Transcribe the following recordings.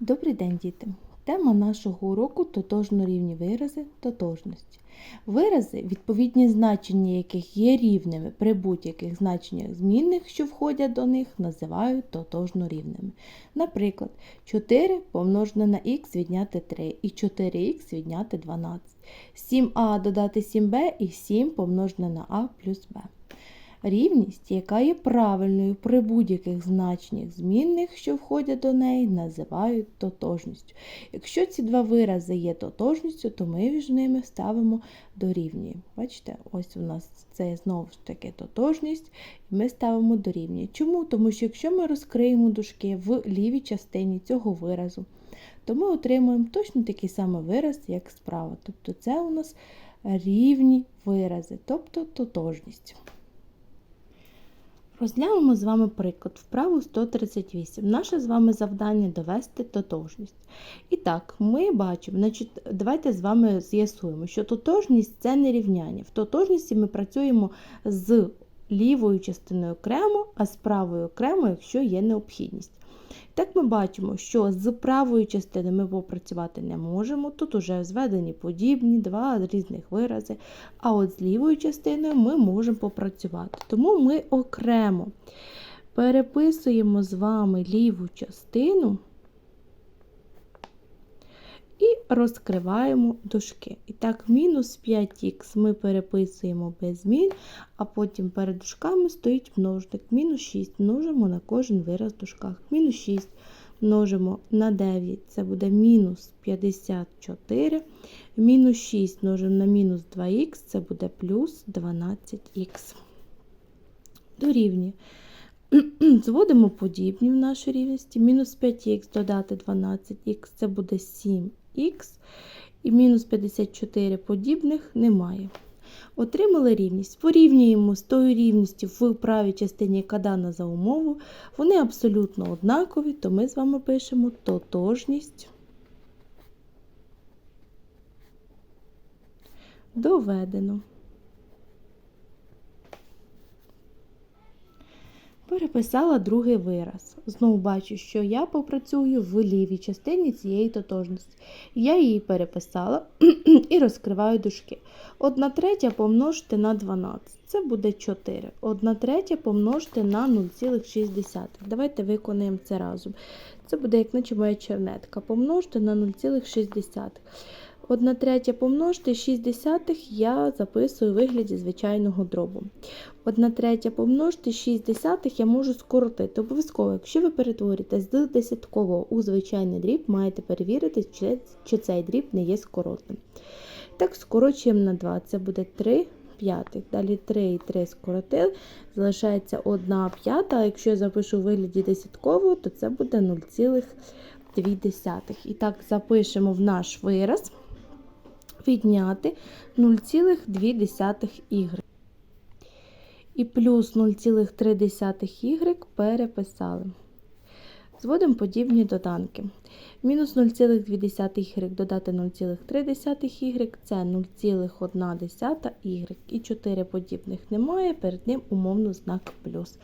Добрий день, діти! Тема нашого уроку тотожно-рівні вирази тотожності. Вирази, відповідні значення яких є рівними при будь-яких значеннях змінних, що входять до них, називають тотожно-рівними. Наприклад, 4 помножене на х відняти 3 і 4х відняти 12. 7а додати 7b і 7 помножене на а плюс b. Рівність, яка є правильною при будь-яких значеннях змінних, що входять до неї, називають тотожністю. Якщо ці два вирази є тотожністю, то ми між ними ставимо дорівнює. Бачите, ось у нас це знову ж таки тотожність, і ми ставимо дорівнює. Чому? Тому що якщо ми розкриємо дужки в лівій частині цього виразу, то ми отримуємо точно такий самий вираз, як справа. Тобто це у нас рівні вирази, тобто тотожність. Розглянемо з вами приклад, вправу 138. Наше з вами завдання довести тотожність. І так, ми бачимо, значить, давайте з вами з'ясуємо, що тотожність це не рівняння. В тотожності ми працюємо з лівою частиною окремо, а з правою окремо, якщо є необхідність. Так ми бачимо, що з правої частини ми попрацювати не можемо. Тут вже зведені подібні, два різних вирази. А от з лівою частиною ми можемо попрацювати. Тому ми окремо переписуємо з вами ліву частину і розкриваємо дужки. І так, мінус 5х ми переписуємо без змін, а потім перед дужками стоїть множник. Мінус 6 множимо на кожен вираз в дужках. Мінус 6 множимо на 9, це буде мінус 54. Мінус 6 множимо на мінус 2х, це буде плюс 12х. Дорівнює. Зводимо подібні в нашій рівності. Мінус 5х додати 12х, це буде 7х. І мінус 54 подібних немає. Отримали рівність. Порівнюємо з тою рівністю в правій частині, кадана за умову. Вони абсолютно однакові, то ми з вами пишемо тотожність. Доведено. Переписала другий вираз. Знову бачу, що я попрацюю в лівій частині цієї тотожності. Я її переписала і розкриваю дужки. 1 третя помножити на 12. Це буде 4. 1 третя помножити на 0,6. Давайте виконаємо це разом. Це буде, як наче моя чернетка. Помножити на 0,6. 1 третя помножити 6 десятих я записую у вигляді звичайного дробу. 1 третя помножити 6 десятих я можу скоротити. Обов'язково, якщо ви перетворите з десяткового у звичайний дріб, маєте перевірити, чи цей дріб не є скоротним. Так, скорочуємо на 2, це буде 3 п'ятих. Далі 3 і 3 скоротили, залишається 1 п'ята, а якщо я запишу у вигляді десяткового, то це буде 0,2. І так, запишемо в наш вираз відняти 0,2y. І плюс 0,3y переписали. Зводимо подібні доданки. Мінус 0,2y додати 0,3y це 0,1y. І 4 подібних немає, перед ним умовно знак плюс.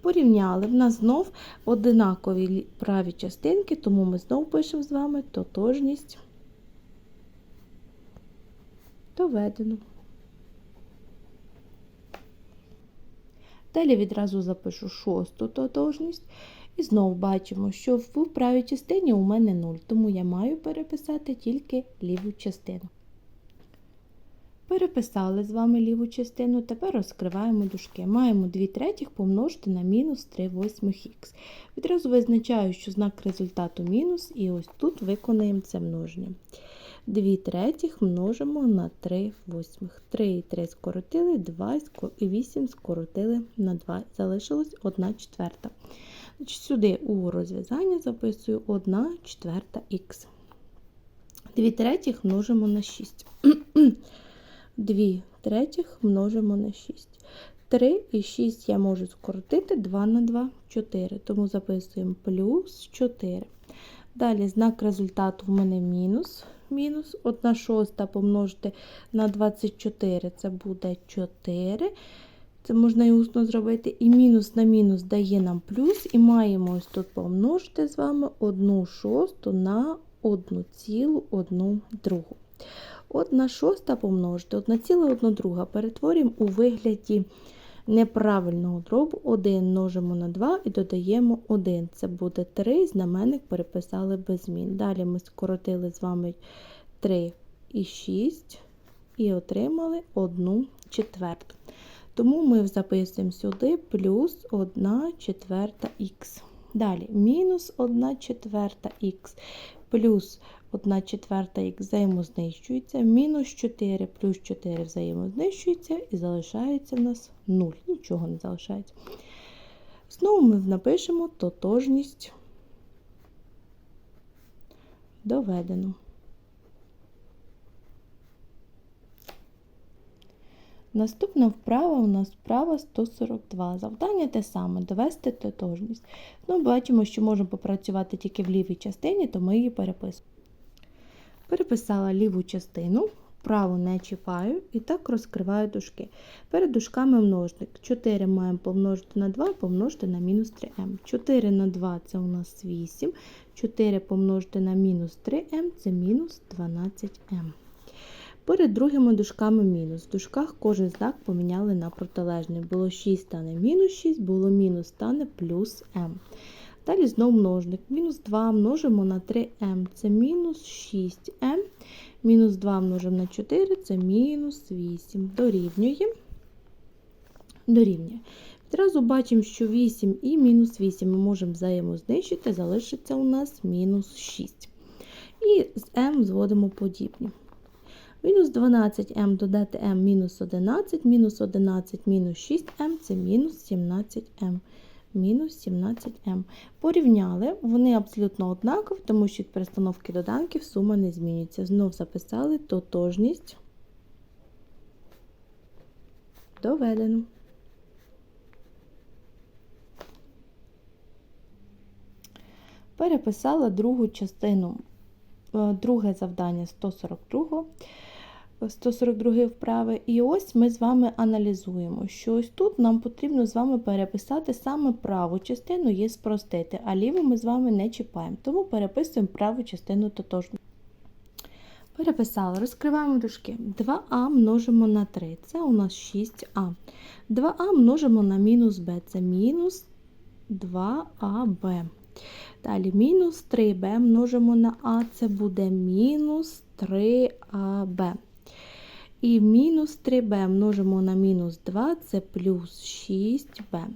Порівняли. В нас знов одинакові праві частинки, тому ми знову пишемо з вами тотожність доведено. Далі відразу запишу шосту тотожність. І знову бачимо, що в правій частині у мене 0, тому я маю переписати тільки ліву частину. Переписали з вами ліву частину, тепер розкриваємо дужки. Маємо 2 третіх помножити на мінус 3 восьмих х. Відразу визначаю, що знак результату мінус, і ось тут виконаємо це множення. 2 третіх множимо на 3 восьмих. 3 і 3 скоротили, 2 і 8 скоротили на 2. Залишилось 1 четверта. Сюди у розв'язання записую 1 четверта х. 2 третіх множимо на 6. 2 третіх множимо на 6. 3 і 6 я можу скоротити 2 на 2 4. Тому записуємо плюс 4. Далі знак результату в мене мінус мінус 1 шоста помножити на 24, це буде 4. Це можна і усно зробити. І мінус на мінус дає нам плюс. І маємо ось тут помножити з вами 1 шосту на 1,1 другу. 1 шоста помножити, 1,1 друга перетворюємо у вигляді неправильного дробу 1 множимо на 2 і додаємо 1. Це буде 3, знаменник переписали без змін. Далі ми скоротили з вами 3 і 6 і отримали 1 четверту. Тому ми записуємо сюди плюс 1 четверта х. Далі мінус 1 четверта х плюс 1 четверта х взаємознищується, мінус 4 плюс 4 взаємознищується і залишається в нас 0. Нічого не залишається. Знову ми напишемо тотожність доведено. Наступна вправа у нас вправа 142. Завдання те саме довести тотожність. Ну, Бачимо, що можемо попрацювати тільки в лівій частині, то ми її переписуємо. Переписала ліву частину, праву не чіпаю і так розкриваю дужки. Перед дужками множник. 4 маємо помножити на 2 помножити на мінус 3m. 4 на 2 це у нас 8. 4 помножити на мінус 3m це мінус 12m. Перед другими дужками мінус. В дужках кожен знак поміняли на протилежний. Було 6 стане мінус 6, було мінус стане плюс m. Далі знову множник. Мінус 2 множимо на 3m, це мінус 6m. Мінус 2 множимо на 4, це мінус 8. Дорівнює. Дорівнює. Відразу бачимо, що 8 і мінус 8 ми можемо взаємознищити, залишиться у нас мінус 6. І з m зводимо подібні. Мінус 12m додати m мінус 11, мінус 11 мінус 6m це мінус 17m. Мінус 17m. Порівняли, вони абсолютно однакові, тому що від перестановки доданків сума не змінюється. Знов записали тотожність. Доведено. Переписала другу частину, е, друге завдання 142. 142 вправи. І ось ми з вами аналізуємо, що ось тут нам потрібно з вами переписати саме праву частину є спростити, а ліву ми з вами не чіпаємо. Тому переписуємо праву частину тотожно. Переписали, розкриваємо дужки. 2а множимо на 3, це у нас 6а. 2а множимо на мінус b, це мінус 2аб. Далі мінус 3b множимо на а, це буде мінус 3аб. І мінус 3b множимо на мінус 2, це плюс 6b.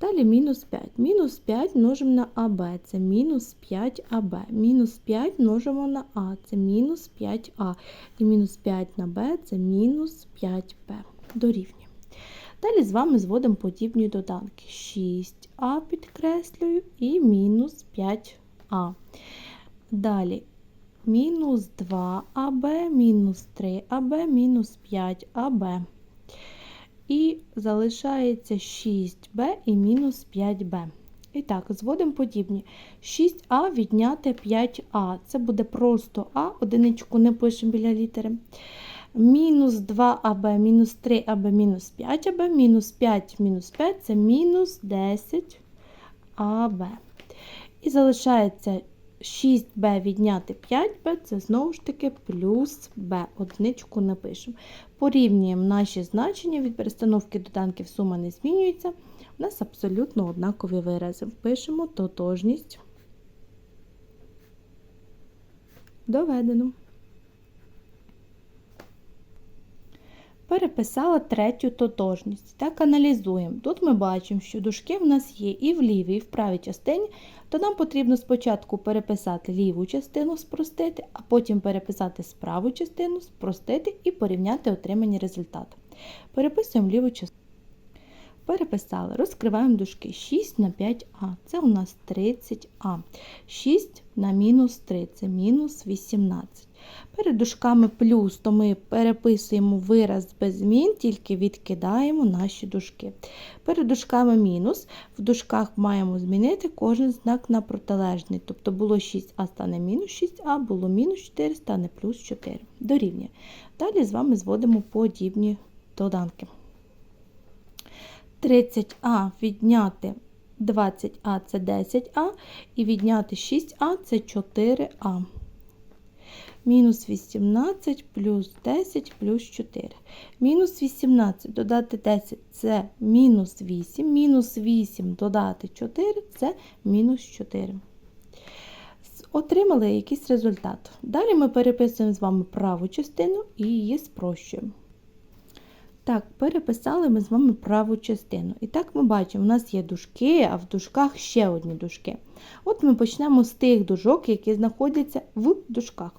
Далі мінус 5. Мінус 5 множимо на АБ, це мінус 5АБ. Мінус 5 множимо на А, це мінус 5А. І мінус 5 на Б це мінус 5Б. Дорівнює. Далі з вами зводимо подібні доданки. 6А підкреслюю і мінус 5А. Далі мінус 2АБ, мінус 3АБ, мінус 5АБ. І залишається 6b і мінус 5b. І так, зводимо подібні. 6а відняти 5а. Це буде просто А, одиничку не пишемо біля літери. Мінус 2аб, мінус 3аб, мінус 5аб, мінус 5 мінус 5 це мінус 10аб. І залишається 6b відняти 5b, це знову ж таки плюс b. Одничку напишемо. Порівнюємо наші значення від перестановки доданків сума не змінюється. У нас абсолютно однакові вирази. Впишемо тотожність. Доведено. Переписала третю тотожність. Так, аналізуємо. Тут ми бачимо, що дужки в нас є і в лівій, і в правій частині, то нам потрібно спочатку переписати ліву частину, спростити, а потім переписати праву частину, спростити і порівняти отримані результати. Переписуємо ліву частину. Переписали, розкриваємо дужки 6 на 5а, це у нас 30а. 6 на мінус 3 це мінус 18. Перед дужками плюс, то ми переписуємо вираз без змін, тільки відкидаємо наші дужки. Перед дужками мінус, в дужках маємо змінити кожен знак на протилежний. Тобто було 6а стане мінус 6а, було мінус 4 стане плюс 4. Дорівнює. Далі з вами зводимо подібні доданки. 30а відняти 20а це 10а, і відняти 6а це 4а. Мінус 18 плюс 10 плюс 4. Мінус 18 додати 10 це мінус 8. Мінус 8 додати 4 це мінус 4. Отримали якийсь результат. Далі ми переписуємо з вами праву частину і її спрощуємо. Так, переписали ми з вами праву частину. І так ми бачимо, у нас є дужки, а в дужках ще одні дужки. От ми почнемо з тих дужок, які знаходяться в дужках.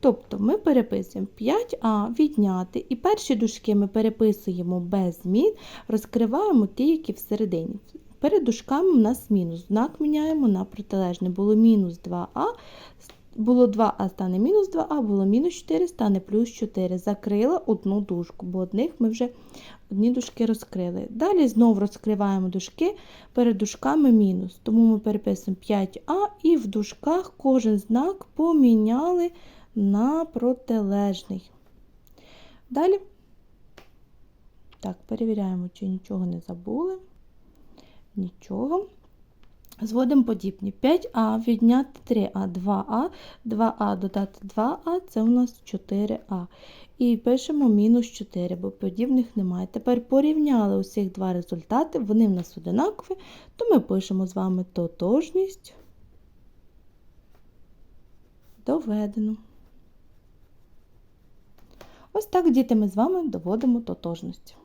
Тобто ми переписуємо 5а відняти, і перші дужки ми переписуємо без змін, розкриваємо ті, які всередині. Перед дужками у нас мінус. Знак міняємо на протилежне. Було мінус 2а, було 2а стане мінус 2а, було мінус 4 стане плюс 4. Закрила одну дужку, бо одних ми вже одні дужки розкрили. Далі знову розкриваємо дужки, перед дужками мінус. Тому ми переписуємо 5а і в дужках кожен знак поміняли на протилежний. Далі, так, перевіряємо, чи нічого не забули. Нічого. Зводимо подібні. 5а відняти 3а, 2а, 2а додати 2а, це у нас 4а. І пишемо мінус 4, бо подібних немає. Тепер порівняли усіх два результати, вони в нас одинакові, то ми пишемо з вами тотожність доведено. Ось так, діти, ми з вами доводимо тотожність.